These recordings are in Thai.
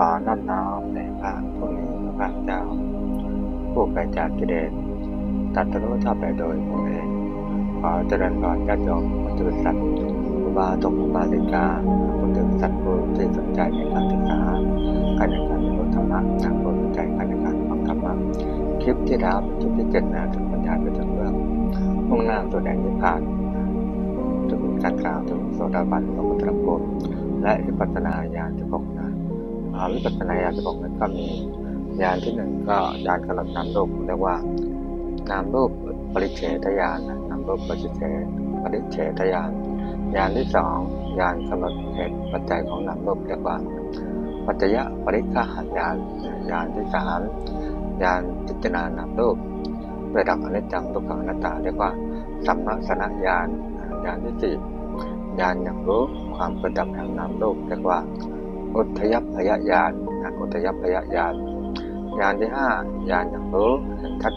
ขอนอมน้อมในพระผู้มีพระภาคเจ้า ผู้ไกลจากกิเลสตัดรู้ชอบแต่โดยพระเองขอเจริญพรญาติโยมพุทธบริษัทอุบาสกอุบาสิกาพุทธบริษัทผู้ที่สนใจในการศึกษาการในการรู้ธรรมะจากผู้สนใจการในการฟังธรรมะคลิปที่แล้วเป็นคลิปที่เจ็ดนะถึงปัญญาไปถึงเรื่องมุ่งหน้าตัวแดนนิพพานจะเป็นการกล่าวถึงโสดาบันพระพุทธภูมิและวิปัสสนาญาณที่พก นะอ่าวิปัสสนาญาณที่บอกนั้นก็มีญาณที่หนึ่งก็ญาณกำลังนามรูปเรียกว่านามรูปปริเฉทญาณนนามรูปปริเฉปริเฉทญาณญาณที่สองญาณกำหนดเหตุปัจจัยของนามรูปเรียกว่าปัจจยปริฆาหญาณญาณที่สามญาณพิจารณานามรูประดับอนิจจังทุกขังอนัตตาเรียกว่าสัมมาสนญาณญาณที่สี่ญาณอย่างรู้ความประดับแห่งนามรูปเรียกว่า อุทยพยญาณนะอุทยพยญาณญาณที่ห้าญาณอย่างรู้เห็นชัด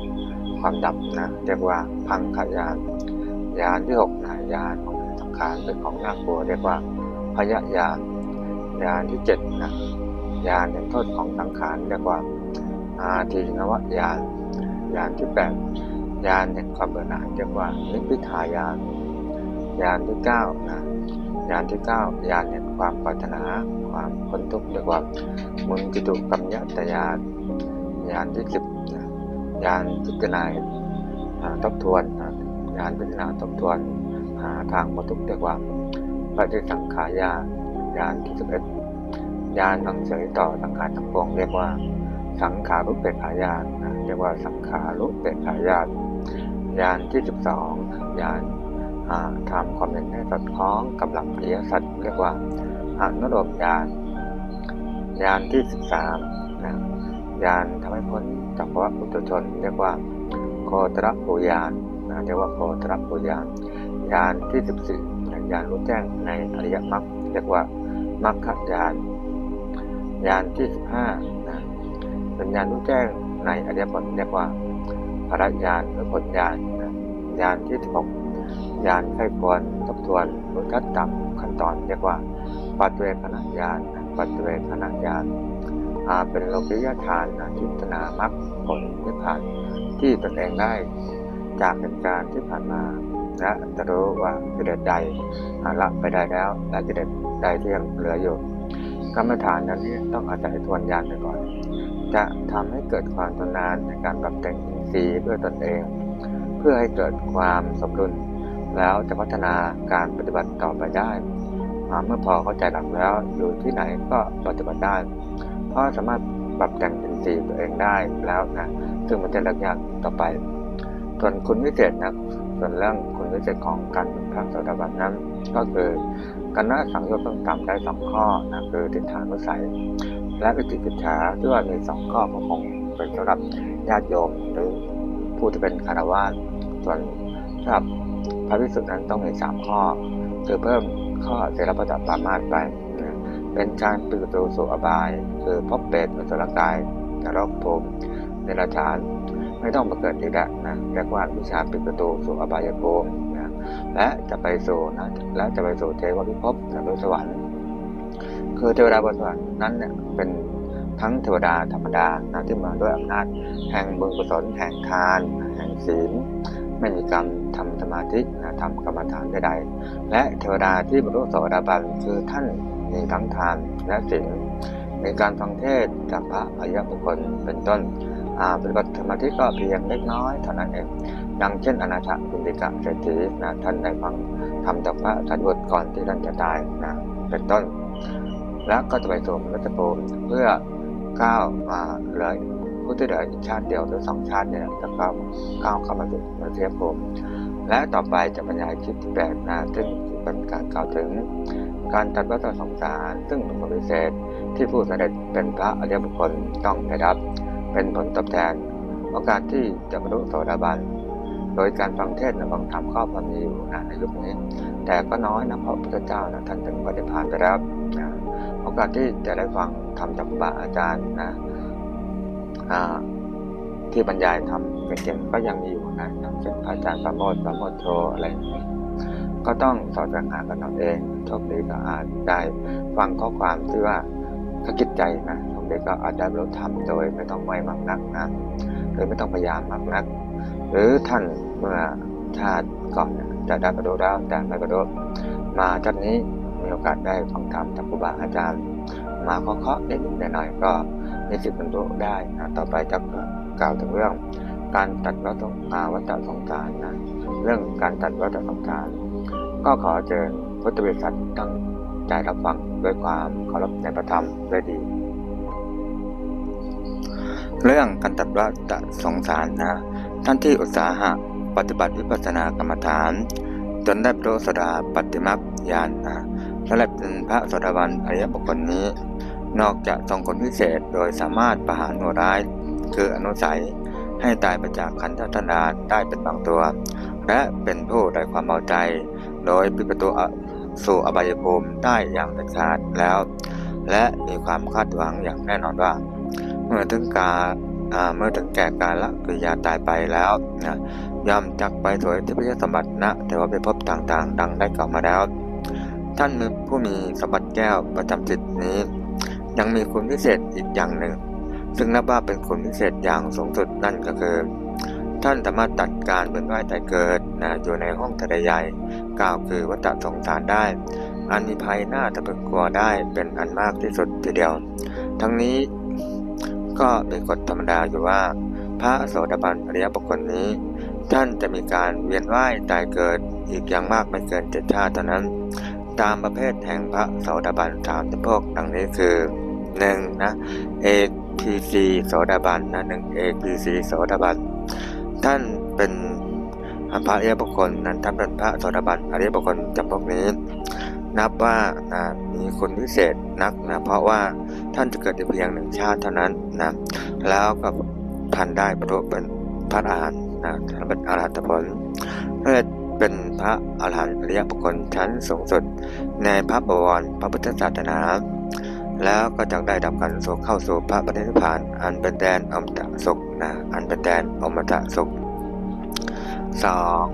ความดับนะเรียกว่าพังขญาณญาณที่หกนะญาณของสังขารเป็นของน่ากลัวเรียกว่าพยญาณญาณที่เจ็ดนะญาณเห็นโทษของสังขารเรียกว่าอาทีนวญาณญาณที่แปดญาณเห็นความเบื่อหน่ายเรียกว่านิพพิทายานญาณที่เก้านะ ญาณที่เก้าญาณเห็นความปรารถนา ความพ้นทุกข์เรียกว่ามุนจิตุกัมยตญาณญาณที่สิบญาณพิจารณาทบทวนญาณพิจารณาทบทวนหาทางพ้นทุกข์เรียกว่าปฏิสังขายาญาณที่สิบเอ็ดญาณนังเฉยต่อสังขารทั้งปวงเรียกว่า สังขารุปเปกขายานเรียกว่าสังขารุปเปกขายานญาณที่สิบสองญา ทำความเห็นให้สอดคล้องกับหลักอริยสัจเรียกว่าอนุโลมญาณญาณที่สิบสามนะญาณทำให้พ้นจากภาวะปุถุชน เรียกว่าโคตรปุญาณนะเรียกว่าโคตรปุญาณญาณที่สิบสี่ญาณรู้แจ้งในอริยมรรคเรียกว่ามรรคญาณญาณที่สิบห้านะเป็นญาณรู้แจ้งในอริยผลเรียกว่าพระญาณหรือผลญาณญาณที่สิบหก ญาณใครควรทบทวนรู้ชัดตามขั้นตอนเรียกว่าปัจเวขณะญาณปัจเวขณะญาณเป็นโลกิยฌานทิฏฐามรรคผลนิพพานที่ตนเองได้จากเหตุการณ์ที่ผ่านมาและจะรู้ว่ากิเลสใดละไปได้แล้วและกิเลสใดที่ยังเหลืออยู่กรรมฐานนั้นต้องอาศัยทวนญาณไปก่อน จะทำให้เกิดความทนนานในการปรับแต่งอินทรีย์ด้วยตนเอง เพื่อให้เกิดความสมดุล แล้วจะพัฒนาการปฏิบัติต่อไปได้เมื่อพอเข้าใจหลักแล้วอยู่ที่ไหนก็ปฏิบัติได้ เพราะสามารถปรับแต่งอินทรีย์ตัวเองได้แล้วนะซึ่งมันจะเลือกยากต่อไป ส่วนคุณวิเศษนะส่วนเรื่องคุณวิเศษของการเป็นพระโสดาบันนั้น ก็คือการละสังโยชน์ต้องทำได้สองข้อนะคือติฐานุสัย และวิจิกิจฉาที่ว่ามีสองข้อก็คงเป็นสำหรับญาติโยมหรือผู้ที่เป็นคารวะส่วนสำหรับ พระวิสุทธิ์นั้นต้องมีสามข้อคือเพิ่มข้อเสรปฏิปามาตไป เป็นการปิดประตูสู่อบาย คือพบเปรตอสุรกายนรกภูมิเนรชานไม่ต้องมาเกิดอีกแล้วนะเรียกว่าวิชาปิดประตูสู่อบายภูมินะและจะไปสู่นะและจะไปสู่เทววิภพหรือสวรรค์ คือเทวดาบนสวรรค์นั้นเนี่ยเป็นทั้งเทวดาธรรมดานะที่มาด้วยอำนาจ แห่งบุญกุศลแห่งทาน แห่งศีล ไม่มีกรรมทำสมาธิทำกรรมฐานใดๆ และเทวดาที่บรรลุโสดาบันคือท่านมีทั้งทานและศีลมีการฟังเทศจากพระอริยบุคคลเป็นต้นปฏิบัติสมาธิก็เพียงเล็กน้อยเท่านั้นเองดังเช่นอนาถบินติกะเศรษฐีนะท่านได้ฟังทำจากพระสันบุตรก่อนที่ท่านจะตายนะเป็นต้น แล้วก็จะไปสู่รรคภูมิเพื่อก้าวมาเลย ผู้ที่เหลืออีกชาติเดียวหรือสองชาติเนี่ยจะก้าวก้าวเข้ามาสู่มรรคภูมิและต่อไปจะบรรยายคลิปที่แปดนะซึ่งเป็นการกล่าวถึง การตัดวัฏสงสาร ซึ่งเป็นผลพิเศษที่ผู้สำเร็จเป็นพระอริยบุคคลต้องได้รับ เป็นผลตอบแทนโอกาสที่จะบรรลุโสดาบันโดยการฟังเทศน์ฟังธรรมข้อความมีอยู่นะในยุคนี้ แต่ก็น้อยนะเพราะพระเจ้านะท่านถึงปฏิพานไปแล้วนะโอกาสที่จะได้ฟังธรรมจากครูบาอาจารย์นะ ที่บรรยายทำเก่งๆก็ยังมีอยู่นะอย่างเช่นอาจารย์สมโมทสมโมทโทอะไรก็ต้องสอดสวงหากันเอาเองโชคดีก็อาจได้ฟังข้อความที่ว่าเขาคิดใจนะสมเด็จก็อาจได้รรลุธรรมโดยไม่ต้องไม่มากนักนะหรือไม่ต้องพยายามมากนัก หรือท่านเมื่อชาติก่อนจะได้บรรลุแล้วแต่ไม่บรรลุมาชาตินี้มีโอกาสได้ฟังธรรมจากครูบาอาจารย์ มาเคาะๆนิดๆหน่อยๆก็มีสิทธิ์บรรลุได้นะต่อไปจะกล่าวถึงเรื่อง การตัดวัฏอาวัฏสงสารนะเรื่องการตัดวัฏสงสาร ก็ขอเชิญพุทธบริษัทตั้งใจรับฟังด้วยความเคารพในพระธรรมด้วยดี เรื่องการตัดวัฏสงสารนะท่านที่อุตสาหะปฏิบัติวิปัสสนากรรมฐาน จนได้พระโสดาปฏิมักญาณนะและเป็นพระสดาบันอริยบุคคลนี้ นอกจากทรงคนพิเศษโดยสามารถประหารโนร้าย คืออนุสัยให้ตายไปจากขันธทนาได้เป็นบางตัว และเป็นผู้ไร้ความเมาใจ โดยปิดประตูสู่อบายภูมิได้อย่างเด็ดขาดแล้ว และมีความคาดหวังอย่างแน่นอนว่า เมื่อถึงกาเมื่อถึงแก่กาละกิยาตายไปแล้วนะย่อมจักไปถวยที่พระสมบัติณแต่ว่าไปพบต่างๆ ดังได้กล่าวมาแล้ว ท่านผู้มีสมบัติแก้วประจำจิตนี้ ยังมีคุณพิเศษอีกอย่างหนึ่ง ซึ่งนับว่าเป็นคุณพิเศษอย่างสูงสุดนั่นก็คือ ท่านสามารถตัดการเป็นว่ายแต่เกิดนะอยู่ในห้องทะเลใหญ่ กล่าวคือวัฏสงสารได้ อันมีภัยหน้าตะพึงกลัวได้เป็นอันมากที่สุดทีเดียว ทั้งนี้ก็มีกฎธรรมดาอยู่ว่า พระโสดาบันอริยบุคคลนี้ ท่านจะมีการเวียนว่ายตายเกิดอีกอย่างมากไม่เกินเจ็ดชาติเท่านั้น ตามประเภทแห่งพระโสดาบันสามจำพวกดังนี้คือ หนึ่งนะเอกพีซีโสดาบันนะหนึ่งเอกพีซีโสดาบัน ท่านเป็นพระอริยบุคคลนั้นท่านเป็นพระโสดาบันอริยบุคคลจำพวกนี้ นับว่านะมีคุณพิเศษนักนะเพราะว่าท่านจะเกิดในเพียงหนึ่งชาติเท่านั้นนะแล้วก็ท่านได้บรรลุเป็นพระอรหันต์นะท่านเป็นอรหัตผลเพื่อเป็นพระอรหันต์อริยบุคคลชั้นสูงสุด ในพระบวรพระพุทธศาสนา แล้วก็จะได้ดับกันสู่เข้าสู่พระปฏินิพานอันเป็นแดนอมตะสุขนะอันเป็นแดนอมตะสุขสอง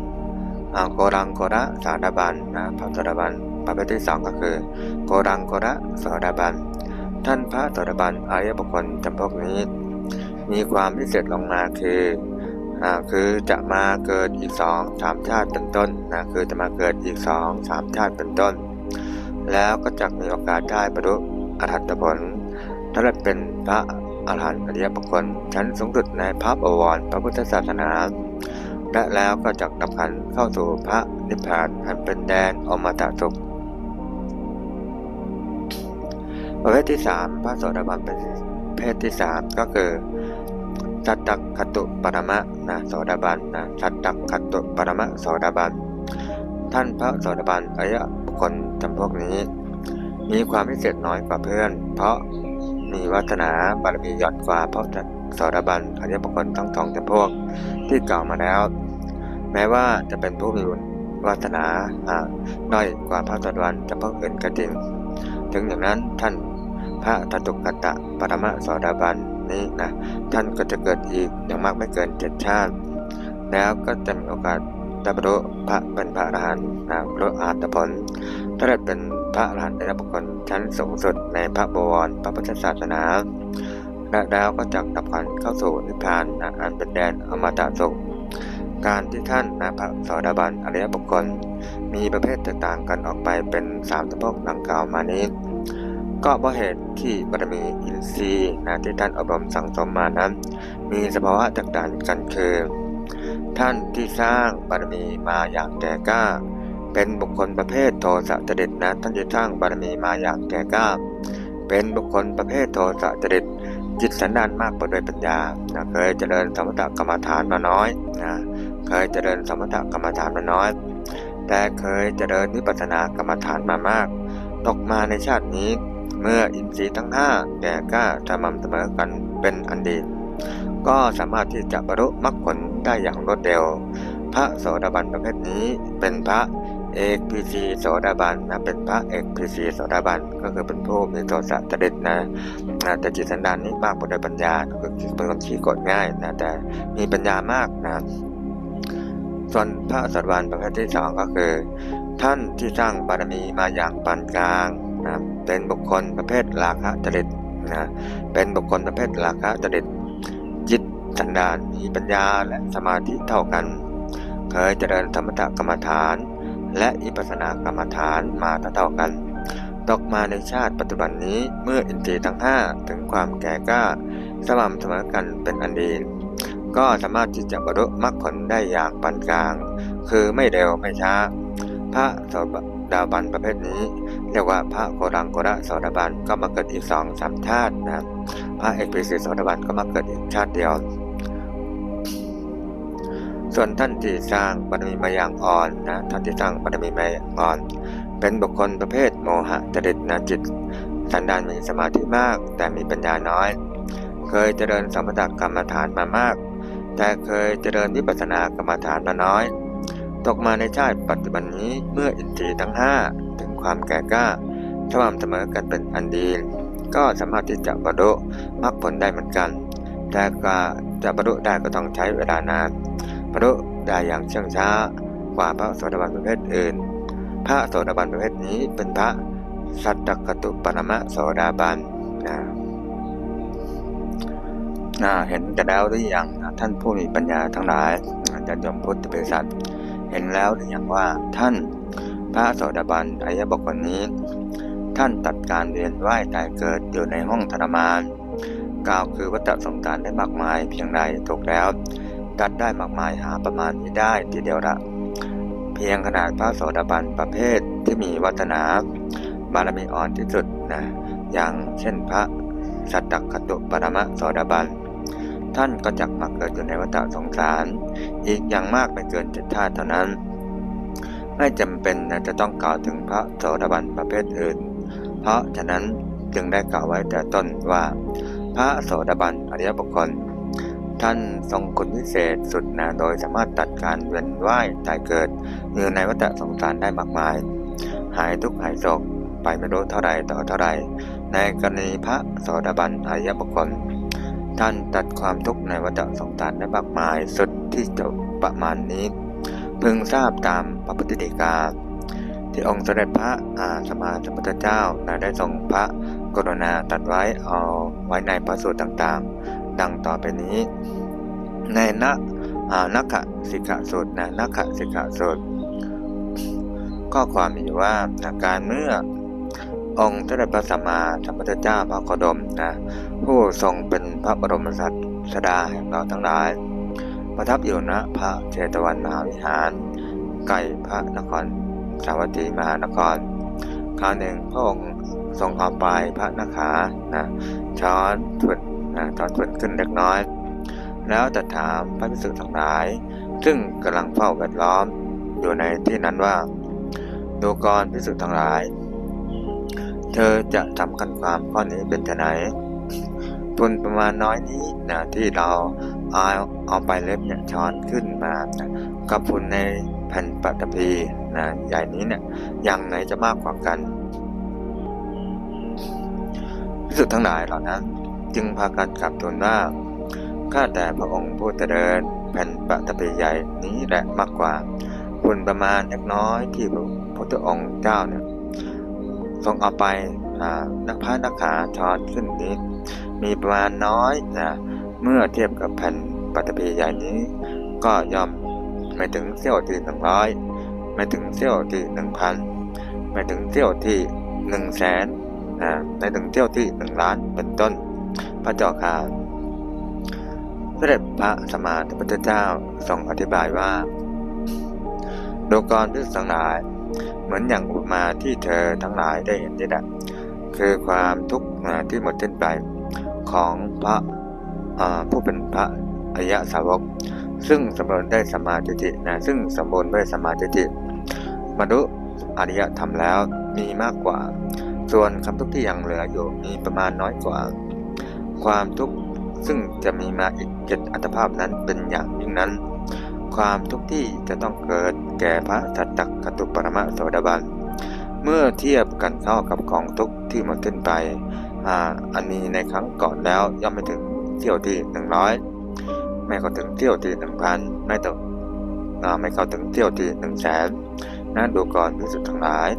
โกรังโกระสาดาบันนะพระสาดาบันประเภทที่สองก็คือ โกรังโกระสาดาบัน ท่านพระสาดาบันอริยบุคคลจำพวกนี้ มีความพิเศษลงมาคืออ่าคือจะมาเกิดอีกสองสามชาติเป็นต้นนะคือจะมาเกิดอีกสองสามชาติเป็นต้น แล้วก็จะมีโอกาสได้บรรลุ อรหัตผลถ้าได้เป็นพระอรหันต์อริยบุคคลชั้นสูงสุดในพระบวรพระพุทธศาสนาและแล้วก็จะดับขันเข้าสู่พระนิพพานอันเป็นแดนอมตะสุขประเภทที่สามพระโสดาบันเป็นเพศที่สามก็คือสัตตคตุปรมะนะโสดาบันนะสัตตคตุปรมะโสดาบัน ท่านพระโสดาบันอริยบุคคลจำพวกนี้ มีความพิเศษน้อยกว่าเพื่อน เพราะมีวัฒนาบารมีหย่อนกว่าเพราะสดาบันอริยบุคคลทั้งสองจำพวกที่กล่าวมาแล้ว แม้ว่าจะเป็นผู้มีวาสนาน้อยกว่าพระสดาบันจำพวกอื่นก็จริง ถึงอย่างนั้นท่านพระตตุกตะปรมะสดาบันนี้นะท่านก็จะเกิดอีกอย่างมากไม่เกินเจ็ดชาติ แล้วก็จะมีโอกาสได้บรรลุพระเป็นพระอรหันต์นะบรรลุอาตผล ถ้าเป็นพระอรหันต์ในบุคคลชั้นสูงสุดในพระบวรพระพุทธศาสนาและแล้วก็จะดับขันเข้าสู่นิพพานอันเป็นแดนอมตะสุขการที่ท่านนะพระสดาบันอริยบุคคล มีประเภทแตกต่างกันออกไปเป็นสามตะพกดังกล่าวมานี้ ก็เพราะเหตุที่บารมีอินทรีย์นะที่ท่านอบรมสั่งสมมานั้น มีสภาวะแตกต่างกันคือ ท่านที่สร้างบารมีมาอย่างแก่กล้า เป็นบุคคลประเภทโทสะจริตนะท่านที่สร้างบารมีมาอย่างแก่กล้า เป็นบุคคลประเภทโทสะจริตจิตสันดานมากกว่าด้วยปัญญานะเคยเจริญสมถกรรมฐานมาน้อยนะเคยเจริญสมถกรรมฐานมาน้อย แต่เคยเจริญวิปัสสนากรรมฐานมามาก ตกมาในชาตินี้ เมื่ออินทรีย์ทั้งห้าแก่กล้าสม่ำเสมอกันเป็นอันดี ก็สามารถที่จะบรรลุมรรคผลได้อย่างรวดเร็ว พระโสดาบันประเภทนี้เป็นพระ เอกพีซีโสดาบันนะเป็นพระเอกพีซีโสดาบันก็คือเป็นผู้มีโทสะจริตนะนะแต่จิตสันดานนี้มากกว่าด้วยปัญญาก็คือเป็นคนขี้กรธง่ายนะแต่มีปัญญามากนะส่วนพระสดาบันประเภทที่สองก็คือ ท่านที่สร้างบารมีมาอย่างปานกลางนะเป็นบุคคลประเภทราคะจริตนะเป็นบุคคลประเภทราคะจริตจิตสันดานมีปัญญาและสมาธิเท่ากัน เคยเจริญธรรมตกรรมฐาน และอิปัสนากรรมฐานมาเท่ากัน ตกมาในชาติปัจจุบันนี้เมื่ออินทรีย์ทั้ง 5 ถึงความแก่กล้าสม่ำเสมอกันเป็นอันดีก็สามารถที่จะบรรลุมรรคผลได้อย่างปานกลาง คือไม่เร็วไม่ช้า พระโสดาบันประเภทนี้ เรียกว่าพระโกรังโกระโสดาบันก็มาเกิดอีกสองสามชาตินะ พระเอกปิสิโสดาบันก็มาเกิดอีกชาติเดียว ส่วนท่านที่สร้างบารมีมาอย่างอ่อนนะท่านที่สร้างบารมีมาอย่างอ่อน เป็นบุคคลประเภทโมหะจริตนะจิต สันดานมีสมาธิมาก แต่มีปัญญาน้อย เคยเจริญสมถกรรมฐานมามาก แต่เคยเจริญวิปัสสนากรรมฐานมาน้อย ตกมาในชาติปัจจุบันนี้เมื่ออินทรีย์ทั้งห้าถึงความแก่กล้าสม่ำเสมอกันเป็นอันดี ก็สามารถที่จะบรรลุมรรคผลได้เหมือนกัน แต่ก็จะบรรลุได้ก็ต้องใช้เวลานาน บรรลุได้อย่างเชื่องช้ากว่าพระโสดาบันประเภทอื่น พระโสดาบันประเภทนี้เป็นพระสัตตกตุปรมะโสดาบันนะเห็นกันแล้วหรือยังท่านผู้มีปัญญาทั้งหลายอาจารย์ยมพุทธบริษัทเห็นแล้วหรือยังว่าท่านพระโสดาบันอายะบุคคลนี้ ท่านตัดการเวียนว่ายตายเกิดอยู่ในห้องธรรมาน กล่าวคือวัฏสงสารได้มากมายเพียงใดถูกแล้ว ตัดได้มากมายหาประมาณนี้ได้ทีเดียวละเพียงขนาดพระโสดาบันประเภทที่มีวัฒนาบารมีอ่อนที่สุดนะอย่างเช่นพระสัตตคตุปรมะโสดาบัน ท่านก็จักมาเกิดอยู่ในวัฏสงสาร อีกอย่างมากไม่เกินเจ็ดชาติเท่านั้น ไม่จำเป็นนะจะต้องกล่าวถึงพระโสดาบันประเภทอื่น เพราะฉะนั้นจึงได้กล่าวไว้แต่ต้นว่า พระโสดาบันอริยบุคคล ท่านทรงคุณวิเศษสุดนะโดยสามารถตัดการเวียนว่ายตายเกิดอยู่ในวัฏสงสารได้มากมาย หายทุกข์หายโศกไปไม่รู้เท่าไรต่อเท่าไร ในกรณีพระโสดาบันอริยบุคคล ท่านตัดความทุกข์ในวัฏสงสารได้มากมาย สุดที่จะประมาณนี้ พึงทราบตามพระพุทธเดกา ที่องค์สมเด็จพระอาสมาสัมพุทธเจ้าได้ทรงพระกรุณาตัดไว้เอาไว้ในพระสูตรต่างๆ ดังต่อไปนี้ ในนักนักขสิกขาสูตรนะนักขสิกขาสูตรข้อความมีว่าการเมื่อองค์เจ้าพระสัมมาสัมพุทธเจ้าพระโคดมนะผู้ทรงเป็นพระบรมศาสดาแห่งเราทั้งหลาย ประทับอยู่ณพระเจตวันมหาวิหารใกล้พระนครสาวัตถีมหานครคราวหนึ่งพระองค์ทรงเอาปลายพระนาขานะช้อนถุ นะตอนถุนขึ้นเล็กน้อย แล้วจะถามพระพิสุทั้งหลาย ซึ่งกำลังเฝ้าแวดล้อมอยู่ในที่นั้นว่า ดูกรพิสุทั้งหลาย เธอจะทำกันความข้อนี้เป็นไไนทุนประมาณน้อยนี้นะที่เราเอาเอาไปเล็บเนี่ยช้อนขึ้นมานะกับทุนในแผ่นปัตภีนะใหญ่นี้เนี่ยยังไหนจะมากกว่ากันพิสุทธ์ทั้งหลายเหล่านั้น จึงพากันกลับทูลว่าข้าแต่พระองค์ผู้เจริญแผ่นปัตภีใหญ่นี้แหละมากกว่าทุนประมาณเล็กน้อยที่พระพุทธองค์เจ้าเนี่ยทรงเอาไปนักพานักขาชอนขึ้นนี้ มีประมาณน้อยนะเมื่อเทียบกับแผ่นปัตภีใหญ่นี้ ก็ย่อมไม่ถึงเสี้ยวที่หนึ่งร้อยไม่ถึงเสี้ยวที่หนึ่งพันไม่ถึงเสี้ยวที่หนึ่งแสนนะไม่ถึงเสี้ยวที่หนึ่งล้านเป็นต้น พระเจ้าข่าเด็จพระสมมาสัมพุทธเจ้าทรงอธิบายว่าดูกรพิสังหลาย เหมือนอย่างอุมาที่เธอทั้งหลายได้เห็นนี่แหละคือความทุกข์ที่หมดสิ้นไปของพระผู้เป็นพระอริยสาวก ซึ่งสมบูรณ์ได้สมาธินะซึ่งสมบูรณ์ด้วยสมาธิบรรลุอริยธรรมแล้วมีมากกว่า ส่วนคำทุกข์ที่ยังเหลืออยู่มีประมาณน้อยกว่า ความทุกข์ซึ่งจะมีมาอีกเจ็ดอัตภาพนั้นเป็นอย่างยิ่งนั้น ความทุกข์ที่จะต้องเกิดแก่พระสัตตกตุปรมะโสดาบัน เมื่อเทียบกันเข้ากับของทุกข์ที่มันขึ้นไปอ่าอันนี้ในครั้งก่อนแล้วย่อมไม่ถึงเที่ยวที่หนึ่งร้อยไม่เข้าถึงเที่ยวที่หนึ่งพันไม่ตกไม่เข้าถึงเที่ยวที่หนึ่งแสนนั่นดูก่อนพิสุทธ์ทั้งหลาย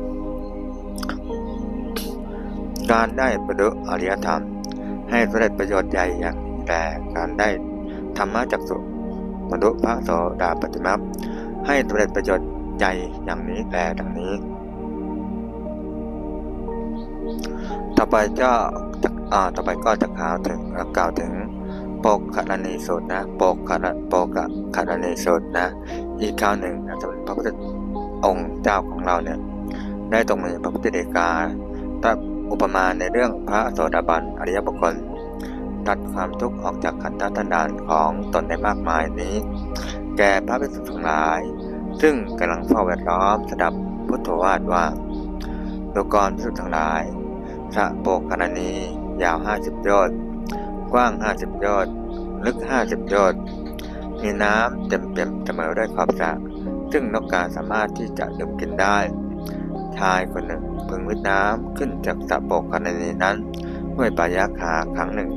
การได้บรรลุอริยธรรม ให้สำเร็จประโยชน์ใหญ่อย่างแต่การได้ธรรมะจักสุบรรลุพระโสดาปฏิมาให้สำเร็จประโยชน์ใหญ่อย่างนี้แลดังนี้ ต่อไปก็ต่อไปก็จะกล่าวถึงกล่าวถึงโปกขณนีสูตรนะโปกขณโปกขณนีสูตรนะอีกคราวหนึ่งนะสมเด็จพระพุทธองค์เจ้าของเราเนี่ยได้ตรงมีพระพุทธเดกาตัด อุปมาในเรื่องพระโสดาบันอริยบุคคล ตัดความทุกข์ออกจากขันธ์ตันดานของตนได้มากมายนี้ แก่พระภิกษุทั้งหลาย ซึ่งกำลังเฝ้าแวดล้อมสดับพุทธวาทว่าดูกรภิกษุทั้งหลายสระโปกขณนียาวห้าสิบโยชน์กว้างห้าสิบโยชน์ลึกห้าสิบโยชน์มีน้ำเต็มเปี่ยมเสมอด้วยขอบสระซึ่งนกกาสามารถที่จะดื่มกินได้ ชายคนหนึ่งพึงวิทน้ำขึ้นจากสระโปกขณนีนั้นด้วยปายาคาครั้งหนึ่ง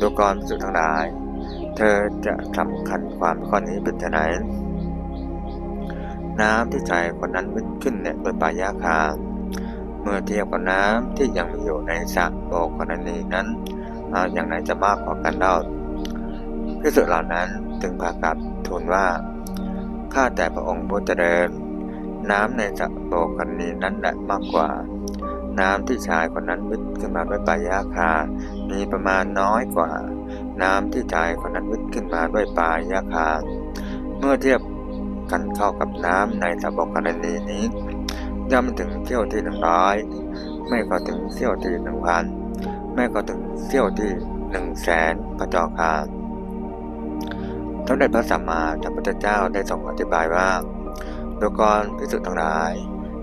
ดูกรภิกษุทั้งหลาย เธอจะสำคัญความข้อนี้เป็นไนน้ำที่ชายคนนั้นวิทขึ้นเนี่ยโดยปายาคาเมื่อเทียบกับน้ำที่ยังมีอยู่ในสระโปกรณีนั้นอย่างไหนจะมากกว่ากันเล่าพิสุเหล่านั้นจึงพากับทูลว่าข้าแต่พระองค์ผู้เจริญ น้ำในสระโปกรณีนั้นแหละมากกว่า น้ำที่ชายคนนั้นวิทขึ้นมาด้วยปายาคา มีประมาณน้อยกว่า น้ำที่ชายคนนั้นวิทขึ้นมาด้วยปายาคา เมื่อเทียบกันเข้ากับน้ำในสระโปกรณีนี้ย่อมถึงเที่ยวที่หนึ่งร้อยไม่ก็ถึงเที่ยวที่หนึ่งพันไม่ก็ถึงเที่ยวที่หนึ่งแสนพระจอคาสมเด็จพระสัมมาสัมพุทธเจ้าได้ทรงอธิบายว่า ดูกรพิสุทธ์ทั้งหลาย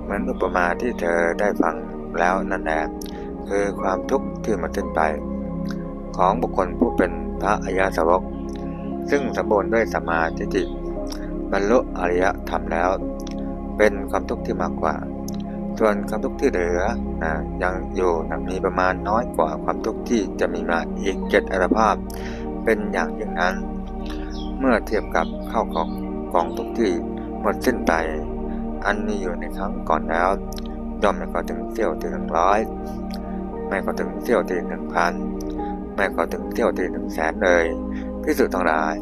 เหมือนอุปมาที่เธอได้ฟังแล้วนั่นแหละคือความทุกข์ที่มาขึ้นไป ของบุคคลผู้เป็นพระอริยสาวก ซึ่งสมบูรณ์ด้วยสมาธิจิตบรรลุอริยธรรมแล้ว เป็นความทุกข์ที่มากกว่า ส่วนความทุกข์ที่เหลือนะยังอยู่นะมีประมาณน้อยกว่าความทุกข์ที่จะมีมาอีกเจ็ดอัตภาพ เป็นอย่างอย่างนั้น เมื่อเทียบกับเข้าของกองทุกข์ที่ หมดสิ้นไป อันมีอยู่ในครั้งก่อนแล้วย่อมไม่ก็ถึงเที่ยวที่หนึ่งร้อยไม่ก็ถึงเที่ยวที่หนึ่งพันไม่ก็ถึงเที่ยวที่หนึ่งแสนเลยพิสุทั้งหลาย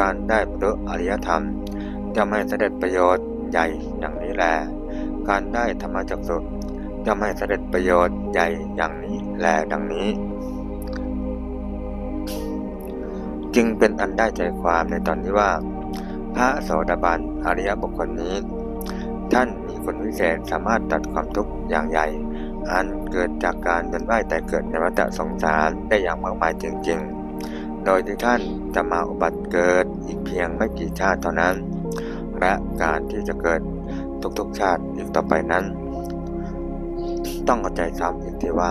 การได้บรรลุอริยธรรมย่อมให้เสด็จประโยชน์ใหญ่อย่างนี้แล การได้ธรรมจักสุย่อมให้เสด็จประโยชน์ใหญ่อย่างนี้แลดังนี้ จึงเป็นอันได้ใจความในตอนนี้ว่า พระโสดาบันอริยบุคคลนี้ ท่านมีคนวิเศษสามารถตัดความทุกข์อย่างใหญ่ อันเกิดจากการเดินว่ายแต่เกิดในวัฏสงสารได้อย่างมากมายจริง ๆ โดยที่ท่านจะมาอุบัติเกิดอีกเพียงไม่กี่ชาติเท่านั้น และการที่จะเกิดทุกๆชาติอีกต่อไปนั้น ต้องเข้าใจซ้ำอีกทีว่า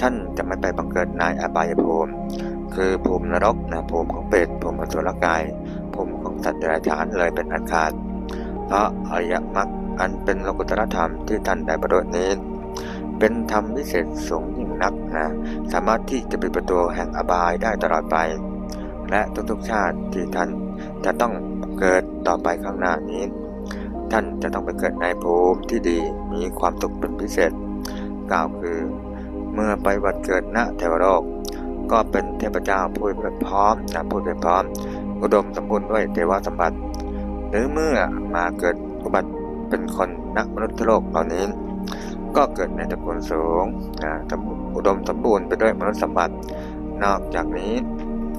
ท่านจะไม่ไปบังเกิดในอบายภูมิคือภูมินรกนะภูมิของเปรตภูมิอสุรกายภูมิของ สัตว์เดรัจฉานเลยเป็นอันขาด เพราะอริยมรรคอันเป็นโลกุตรธรรมที่ท่านได้ประโดดนี้ เป็นธรรมวิเศษสูงยิ่งนักนะสามารถที่จะปิดประตูแห่งอบายได้ตลอดไป และทุกๆชาติที่ท่านจะต้องเกิดต่อไปข้างหน้านี้ ท่านจะต้องไปเกิดในภูมิที่ดีมีความสุขเป็นพิเศษ กล่าวคือ เมื่อไปวัดเกิดณเทวโลกก็เป็นเทพเจ้าผู้เป็นพร้อมนะผู้เป็นพร้อม อุดมสมบูรณ์ด้วยเทวสมบัติ หรือเมื่อมาเกิดอุบัติเป็นคนนักมนุษย์โลกเหล่านี้ ก็เกิดในตระกูลสูงอุดมสมบูรณ์ไปด้วยมนุษย์สมบัติ นอกจากนี้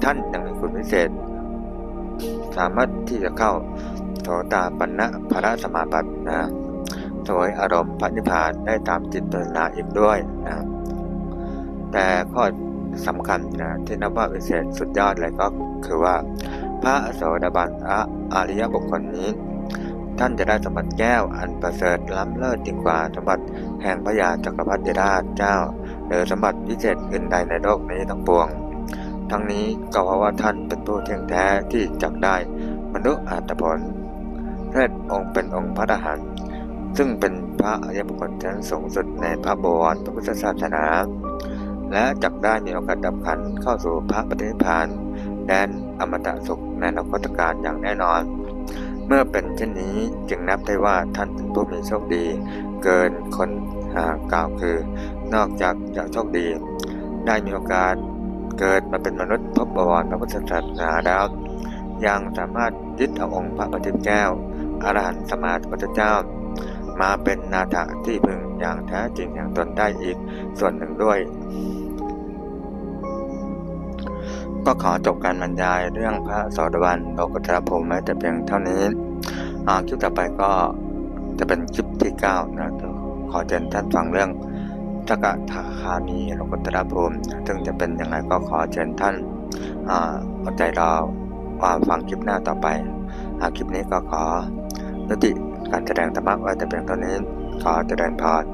ท่านยังมีคุณพิเศษ สามารถที่จะเข้าโสตาปัญญภรสมาบัตินะสวยอารมณ์พระนิพพานได้ตามจิตตนาอีกด้วยนะแต่ข้อสำคัญนะที่นับว่าวิเศษสุดยอดเลยก็คือว่า พระโสดาบันอะอริยบุคคลนี้ ท่านจะได้สมบัติแก้วอันประเสริฐล้ำเลิศยิ่งกว่าสมบัติแห่งพระยาจักรพรรดิราชเจ้า หรือสมบัติวิเศษอื่นใดในโลกนี้ทั้งปวง ทั้งนี้ก็เพราะว่าท่านเป็นผู้เที่ยงแท้ที่จักได้มนุษย์อาตผลเรศองค์เป็นองค์พระทหารซึ่งเป็นพระอริยบุคคลชั้นสูงสุดในพระบวรพระพุทธศาสนา และจักได้มีโอกาสดับขันเข้าสู่พระปฏิพาน แดนอมตะสุขในนคตการอย่างแน่นอน เมื่อเป็นเช่นนี้จึงนับได้ว่าท่านเป็นผู้มีโชคดี เกินคนอ่ากล่าวคือ นอกจากจะโชคดี ได้มีโอกาสเกิดมาเป็นมนุษย์พบบวรพระพุทธศาสนาแล้วยังสามารถยึดเอาองค์พระปฏิแก้วอรหันตสมาสัมพุทธเจ้า มาเป็นนาถที่พึงอย่างแท้จริงอย่างตนได้อีกส่วนหนึ่งด้วย ก็ขอจบการบรรยายเรื่องพระโสดาบันโลกุตตรภูมิไว้แต่เพียงเท่านี้คลิปต่อไปก็จะเป็นคลิปที่9นะขอเชิญท่านฟังเรื่องจักรทาคามีโลกุตตรภูมิซึ่งจะเป็นยังไงก็ขอเชิญท่านอาอดใจรอว่าฟังคลิปหน้าต่อไปคลิปนี้ก็ขอยุติการแสดงธรรมะไว้แต่เพียงเท่านี้ขอเจริญพร